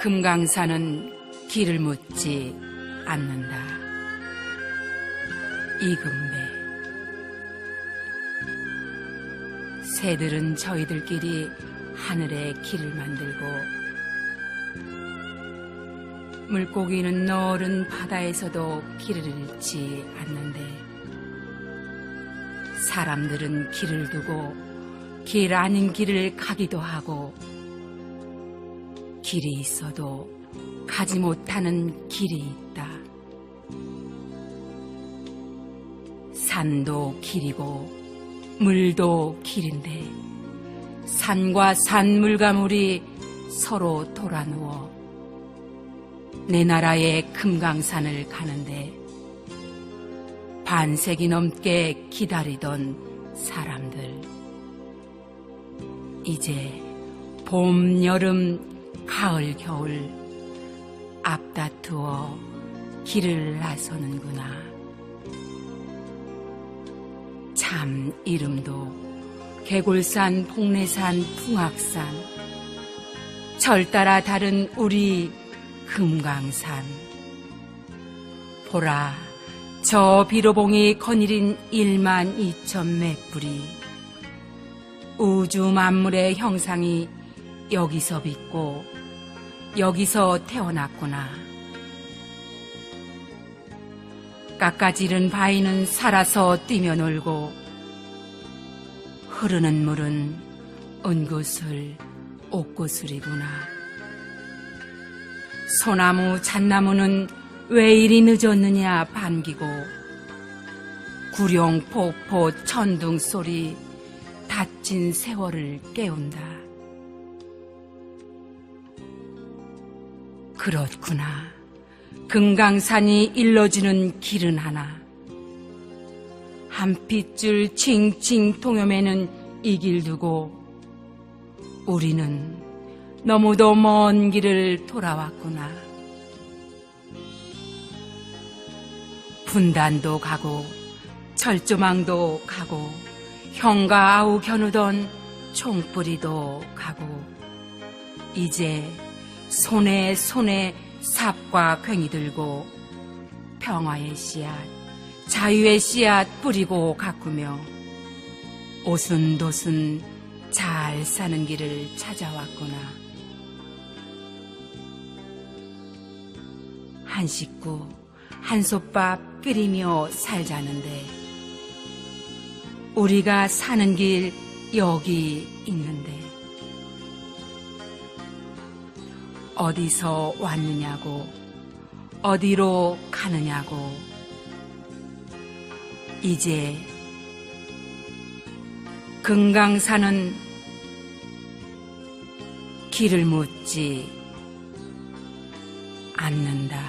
금강산은 길을 묻지 않는다. 이금배 새들은 저희들끼리 하늘에 길을 만들고 물고기는 너른 바다에서도 길을 잃지 않는데 사람들은 길을 두고 길 아닌 길을 가기도 하고 길이 있어도 가지 못하는 길이 있다. 산도 길이고 물도 길인데 산과 산 물가물이 서로 돌아누워 내 나라의 금강산을 가는데 반세기 넘게 기다리던 사람들. 이제 봄, 여름, 가을, 겨울 앞다투어 길을 나서는구나. 참 이름도 개골산, 폭내산, 풍악산 절 따라 다른 우리 금강산 보라 저 비로봉이 거닐인 1만 2천 맷불이 우주 만물의 형상이 여기서 빛고 여기서 태어났구나. 깎아지른 바위는 살아서 뛰며 놀고 흐르는 물은 은구슬, 옥구슬이구나. 소나무, 잣나무는 왜 이리 늦었느냐 반기고 구룡, 폭포, 천둥 소리 다친 세월을 깨운다. 그렇구나. 금강산이 일러주는 길은 하나. 한 핏줄 칭칭 통염에는 이 길 두고 우리는 너무도 먼 길을 돌아왔구나. 분단도 가고 철조망도 가고 형과 아우 겨누던 총뿌리도 가고 이제 손에 손에 삽과 괭이 들고 평화의 씨앗, 자유의 씨앗 뿌리고 가꾸며 오순도순 잘 사는 길을 찾아왔구나. 한 식구 한 솥밥 끓이며 살자는데 우리가 사는 길 여기 있는데 어디서 왔느냐고 어디로 가느냐고 이제 금강산은 길을 묻지 않는다.